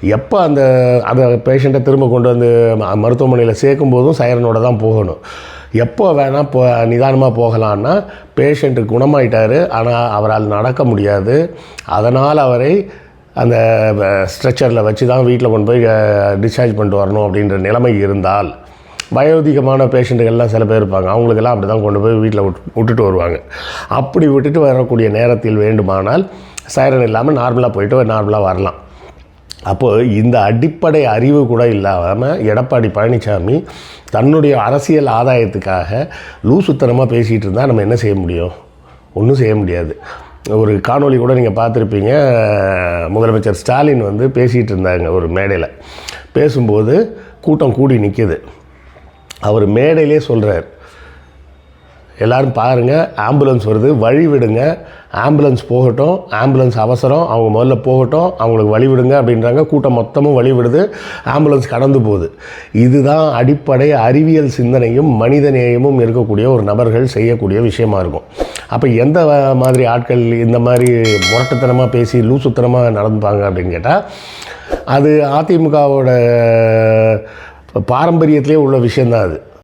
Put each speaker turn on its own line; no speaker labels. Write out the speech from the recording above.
எப்போ அந்த அந்த பேஷண்ட்டை திரும்ப கொண்டு வந்து ம- மருத்துவமனையில் சேர்க்கும் போதும் சைரனோட தான் போகணும். எப்போ வேணால் போ நிதானமாக போகலான்னா பேஷண்ட்டு குணமாயிட்டார் ஆனால் அவரால் நடக்க முடியாது. அதனால் அவரை அந்த ஸ்ட்ரெச்சரில் வச்சு தான் வீட்டில் கொண்டு போய் டிஸ்சார்ஜ் பண்ணிட்டு வரணும் அப்படின்ற நிலைமை இருந்தால் வயோதிகமான பேஷண்ட்டுகள்லாம் சில பேர் இருப்பாங்க. அவங்களுக்கெல்லாம் அப்படி தான் கொண்டு போய் வீட்டில் விட்டு விட்டுட்டு வருவாங்க. அப்படி விட்டுட்டு வரக்கூடிய நேரத்தில் வேண்டுமானால் சைரன் இல்லாமல் நார்மலாக போயிட்டு நார்மலாக வரலாம். அப்போது இந்த அடிப்படை அறிவு கூட இல்லாமல் எடப்பாடி பழனிசாமி தன்னுடைய அரசியல் ஆதாயத்துக்காக லூசுத்தனமாக பேசிகிட்டு இருந்தால் நம்ம என்ன செய்ய முடியும்? ஒன்றும் செய்ய முடியாது. ஒரு காணொளி கூட நீங்கள் பார்த்துருப்பீங்க. முதலமைச்சர் ஸ்டாலின் வந்து பேசிகிட்டு இருந்தாங்க ஒரு மேடையில். பேசும்போது கூட்டம் கூடி நிற்கிது அவர் மேடையிலே சொல்கிறார் எல்லோரும் பாருங்கள் ஆம்புலன்ஸ் வருது வழி விடுங்க. ஆம்புலன்ஸ் போகட்டும் ஆம்புலன்ஸ் அவசரம் அவங்க முதல்ல போகட்டும் அவங்களுக்கு வழி விடுங்க அப்படின்றாங்க. கூட்டம் மொத்தமும் வழி விடுது ஆம்புலன்ஸ் கடந்து போகுது. இதுதான் அடிப்படை அறிவியல் சிந்தனையும் மனித நேயமும் இருக்கக்கூடிய ஒரு நபர்கள் செய்யக்கூடிய விஷயமா இருக்கும். அப்போ எந்த மாதிரி ஆட்கள் இந்த மாதிரி முரட்டுத்தனமாக பேசி லூசுத்தனமாக நடந்துப்பாங்க அப்படின்னு கேட்டால் அது அதிமுகவோட பாரம்பரியத்திலே உள்ள விஷயந்தான் அது.